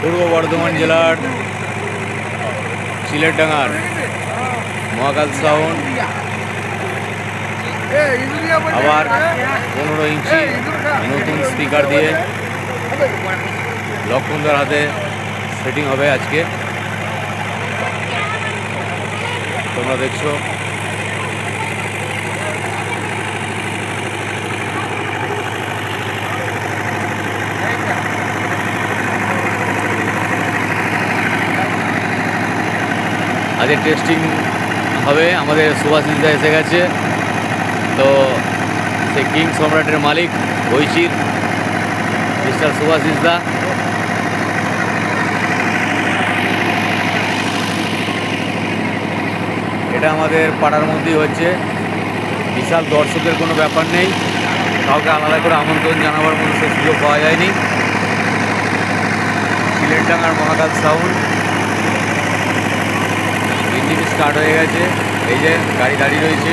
পূর্ব বর্ধমান জেলার সিলেটডাঙ্গার মহাকাল সাউন্ড। আবার পনেরো ইঞ্চি নতুন স্পিকার দিয়ে লক্ষণদার হাতে সেটিং হবে আজকে। তোমরা দেখছ। আজকে টেস্টিং হবে। আমাদের সুভাষিসদা এসে গেছে। তো সেই কিং সম্রাটের মালিক ঐচির মিস্টার সুভাষিসদা এটা আমাদের পাড়ার মধ্যেই হচ্ছে। বিশাল দর্শকের কোনো ব্যাপার নেই। কাউকে আলাদা করে আমন্ত্রণ জানাবার মতো সে সুযোগ পাওয়া যায়নি। সিলেটডাঙ্গার মহাকাল সাউন্ড স্টার্ট হয়ে গেছে। এই যে গাড়ি দাঁড়িয়ে রয়েছে।